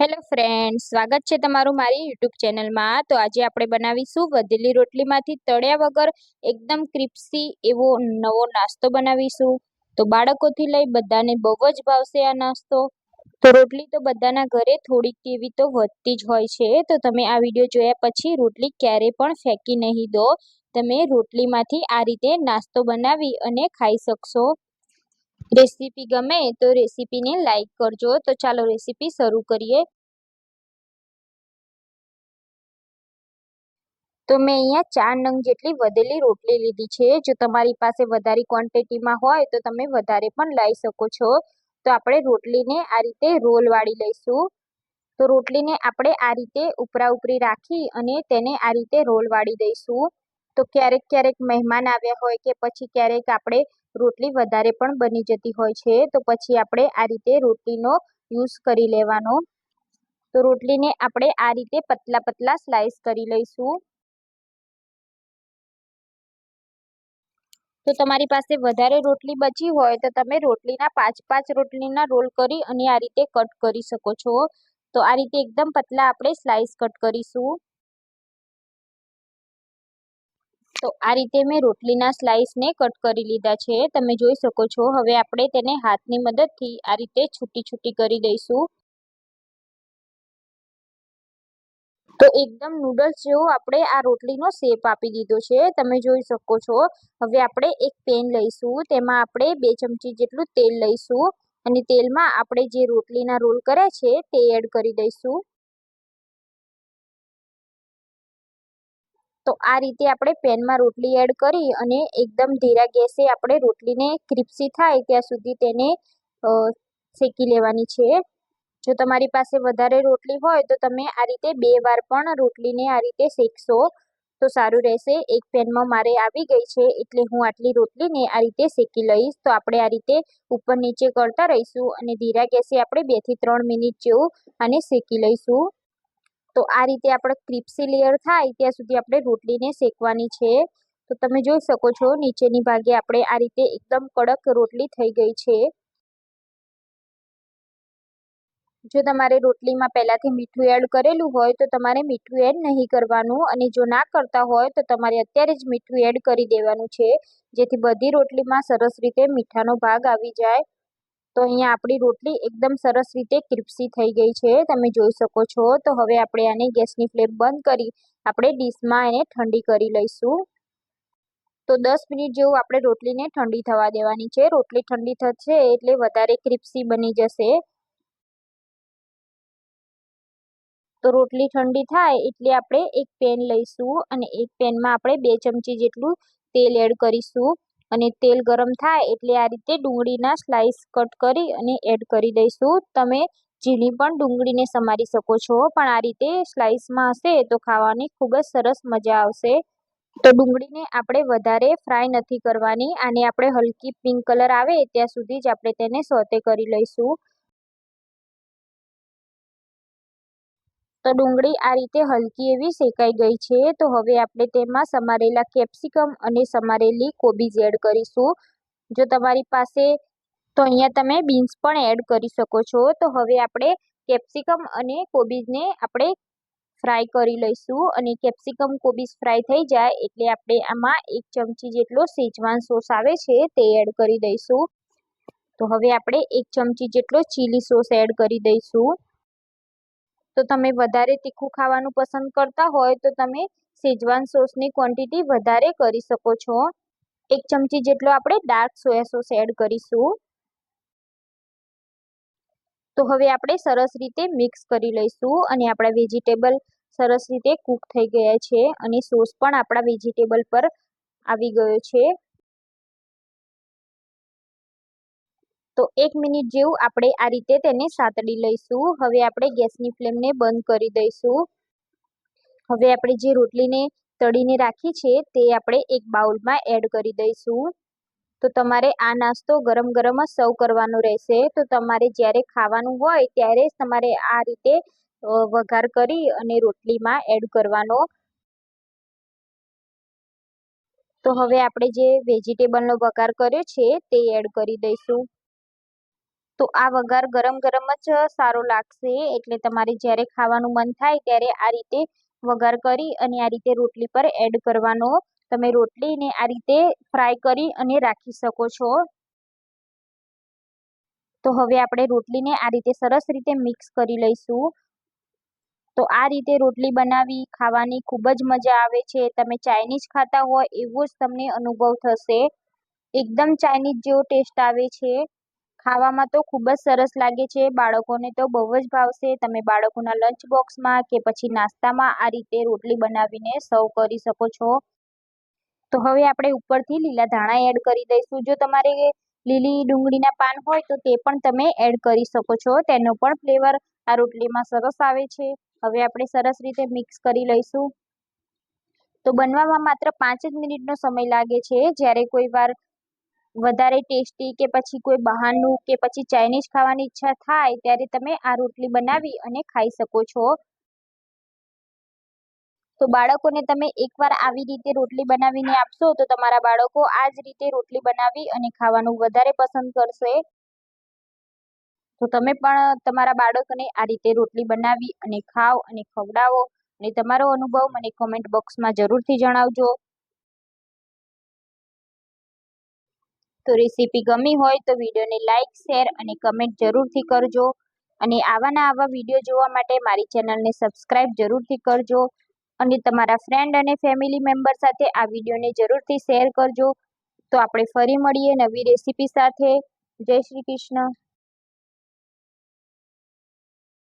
Hello friend સ્વાગત છે તમારું મારી યુટ્યુબ ચેનલમાં. તો આજે આપણે બનાવીશું વધેલી રોટલીમાંથી તળ્યા વગર એકદમ ક્રિપ્સી એવો નવો નાસ્તો બનાવીશું. તો બાળકોથી લઈ બધાને બહુ જ ભાવશે આ નાસ્તો. તો રોટલી તો બધાના ઘરે થોડીક એવી તો વધતી જ હોય છે. તો તમે આ વીડિયો જોયા પછી રોટલી ક્યારેય પણ ફેંકી નહીં દો. તમે રોટલીમાંથી આ રીતે નાસ્તો બનાવી અને ખાઈ શકશો. રેસીપી ગમે તો રેસીપીને લાઈક કરજો. તો ચાલો રેસીપી શરૂ કરીએ. તો મેં અહીંયા ચાર નંગ જેટલી વધેલી રોટલી લીધી છે. જો તમારી પાસે વધારે ક્વોન્ટિટીમાં હોય તો તમે વધારે પણ લઈ શકો છો. તો આપણે રોટલીને આ રીતે રોલ વાળી લઈશું. તો રોટલીને આપણે આ રીતે ઉપરા ઉપરી રાખી અને તેને આ રીતે રોલ વાળી દઈશું. તો ક્યારેક ક્યારેક મહેમાન આવ્યા હોય કે પછી ક્યારેક આપણે રોટલી વધારે પણ બની જતી હોય છે, તો પછી આપણે આ રીતે રોટલીનો યુઝ કરી લેવાનો. તો રોટલીને આપણે આ રીતે પતલા પતલા સ્લાઈસ કરી લઈશું. તો તમારી પાસે વધારે રોટલી બચી હોય તો તમે રોટલીના પાંચ પાંચ રોટલીના રોલ કરી અને આ રીતે કટ કરી શકો છો. તો આ રીતે એકદમ પતલા આપણે સ્લાઈસ કટ કરીશું. તો આ રીતે મેં રોટલીના સ્લાઇસને કટ કરી લીધા છે. તમે જોઈ શકો છો. હવે આપણે તેને હાથની મદદથી આ રીતે છૂટી છૂટી કરી દઈશું. તો એકદમ નૂડલ્સ જેવો આપણે આ રોટલીનો શેપ આપી દીધો છે. તમે જોઈ શકો છો. હવે આપણે એક પેન લઈશું. તેમાં આપણે બે ચમચી જેટલું તેલ લઈશું. અને તેલમાં આપણે જે રોટલીના રોલ કર્યા છે તે એડ કરી દઈશું. તો આ રીતે આપણે પેનમાં રોટલી એડ કરી અને એકદમ ધીરા ગેસે આપણે રોટલીને ક્રિપ્સી થાય ત્યાં સુધી તેને શેકી લેવાની છે. જો તમારી પાસે વધારે રોટલી હોય તો તમે આ રીતે બે વાર પણ રોટલીને આ રીતે શેકશો તો સારું રહેશે. એક પેનમાં મારે આવી ગઈ છે એટલે હું આટલી રોટલીને આ રીતે શેકી લઈશ. તો આપણે આ રીતે ઉપર નીચે કરતા રહીશું અને ધીરા ગેસે આપણે બેથી ત્રણ મિનિટ જેવું આને શેકી લઈશું. તો આ રીતે આપણે ક્રિપ્સી લેયર થાય ત્યાં સુધી આપણે રોટલીને શેકવાની છે. તો તમે જોઈ શકો છો, નીચેની ભાગે આપણે આ રીતે એકદમ કડક રોટલી થઈ ગઈ છે. જો તમારે રોટલીમાં પહેલાંથી મીઠું એડ કરેલું હોય તો તમારે મીઠું એડ નહીં કરવાનું અને જો ના કરતા હોય તો તમારે અત્યારે જ મીઠું એડ કરી દેવાનું છે, જેથી બધી રોટલીમાં સરસ રીતે મીઠાનો ભાગ આવી જાય. તો અહીંયા આપણી રોટલી એકદમ સરસ રીતે ક્રિપ્સી થઈ ગઈ છે, તમે જોઈ શકો છો. તો હવે આપણે આને ગેસની ફ્લેમ બંધ કરી, આપણે ડીશમાં એને ઠંડી કરી લઈશું. તો દસ મિનિટ જેવું આપણે રોટલીને ઠંડી થવા દેવાની છે. રોટલી ઠંડી થશે એટલે વધારે ક્રિપ્સી બની જશે. તો રોટલી ઠંડી થાય એટલે આપણે એક પેન લઈશું અને એક પેનમાં આપણે બે ચમચી જેટલું તેલ એડ કરીશું. અને તેલ ગરમ થાય એટલે આ રીતે ડુંગળીના સ્લાઇસ કટ કરી અને એડ કરી દઈશું. તમે ઝીણી પણ ડુંગળીને સમારી શકો છો, પણ આ રીતે સ્લાઇસમાં હશે તો ખાવાની ખૂબ જ સરસ મજા આવશે. તો ડુંગળીને આપણે વધારે ફ્રાય નથી કરવાની, આને આપણે હલકી પિંક કલર આવે ત્યાં સુધી જ આપણે તેને સોતે કરી લઈશું. તો ડુંગળી આ રીતે હલકી એવી શેકાઈ ગઈ છે. તો હવે આપણે તેમાં સમારેલા કેપ્સિકમ અને સમારેલી કોબીજ એડ કરીશું. જો તમારી પાસે તો અહીંયા તમે બીન્સ પણ એડ કરી શકો છો. તો હવે આપણે કેપ્સિકમ અને કોબીજને આપણે ફ્રાય કરી લઈશું અને કેપ્સિકમ કોબીજ ફ્રાય થઈ જાય એટલે આપણે આમાં એક ચમચી જેટલો સેજવાન સોસ આવે છે તે એડ કરી દઈશું. તો હવે આપણે એક ચમચી જેટલો ચીલી સોસ એડ કરી દઈશું. તો તમે વધારે તીખું ખાવાનું પસંદ કરતા હોય તો તમે શેજવાન સોસની ક્વોન્ટિટી વધારે કરી શકો છો. એક ચમચી જેટલો આપણે ડાર્ક સોયા સોસ એડ કરીશું. તો હવે આપણે સરસ રીતે મિક્સ કરી લઈશું અને આપણા વેજીટેબલ સરસ રીતે કૂક થઈ ગયા છે અને સોસ પણ આપણા વેજીટેબલ પર આવી ગયો છે. તો એક મિનિટ જેવું આપણે આ રીતે તેને સાતડી લઈશું. હવે આપણે ગેસની ફ્લેમને બંધ કરી દઈશું. હવે આપણે જે રોટલીને તળીને રાખી છે તે આપણે એક બાઉલમાં એડ કરી દઈશું. તો તમારે આ નાસ્તો ગરમ ગરમ જ સર્વ કરવાનો રહેશે. તો તમારે જ્યારે ખાવાનું હોય ત્યારે તમારે આ રીતે વઘાર કરી અને રોટલીમાં એડ કરવાનો. તો હવે આપણે જે વેજીટેબલનો વઘાર કર્યો છે તે એડ કરી દઈશું. તો આ વઘાર ગરમ ગરમ જ સારો લાગશે, એટલે તમારે જ્યારે ખાવાનું મન થાય ત્યારે આ રીતે વઘાર કરી અને આ રીતે રોટલી પર એડ કરવાનો. તમે રોટલીને આ રીતે ફ્રાય કરી અને રાખી શકો છો. તો હવે આપણે રોટલીને આ રીતે સરસ રીતે મિક્સ કરી લઈશું. તો આ રીતે રોટલી બનાવી ખાવાની ખૂબ જ મજા આવે છે. તમે ચાઇનીઝ ખાતા હોય એવો જ તમને અનુભવ થશે. એકદમ ચાઇનીઝ જેવો ટેસ્ટ આવે છે. ખાવામાં તો ખૂબ જ સરસ લાગે છે. બાળકોને તો બહુ જ ભાવશે. તમે બાળકોના લંચ બોક્સમાં કે પછી નાસ્તામાં આ રીતે રોટલી બનાવીને સર્વ કરી શકો છો. તો હવે આપણે ઉપરથી લીલા ધાણા એડ કરી દઈશું. જો તમારે લીલી ડુંગળીના પાન હોય તો તે પણ તમે એડ કરી શકો છો. તેનો પણ ફ્લેવર આ રોટલીમાં સરસ આવે છે. હવે આપણે સરસ રીતે મિક્સ કરી લઈશું. તો બનવામાં માત્ર પાંચ જ મિનિટનો સમય લાગે છે. જ્યારે કોઈ વાર વધારે ટેસ્ટી કે પછી કોઈ બહારનું કે પછી ચાઇનીઝ ખાવાની ઈચ્છા થાય, ત્યારે તમે આ રોટલી બનાવી અને ખાઈ શકો છો. તો બાળકોને તમે એકવાર આવી રીતે રોટલી બનાવીને આપશો, તો તમારા બાળકો આ જ રીતે રોટલી બનાવી અને ખાવાનું વધારે પસંદ કરશે. તો તમે પણ તમારા બાળકોને આ રીતે રોટલી બનાવી અને ખાઓ અને ખવડાવો અને તમારો અનુભવ મને કોમેન્ટ બોક્સમાં જરૂરથી જણાવજો. તો રેસીપી ગમી હોય તો વિડીયોને લાઇક શેર અને કમેન્ટ જરૂરથી કરજો. અને આવાના આવા વીડિયો જોવા માટે મારી ચેનલને સબસ્ક્રાઈબ જરૂરથી કરજો. અને તમારા ફ્રેન્ડ અને ફેમિલી મેમ્બર સાથે આ વિડીયોને જરૂરથી શેર કરજો. તો આપણે ફરી મળીએ નવી રેસીપી સાથે. જય શ્રી કૃષ્ણ.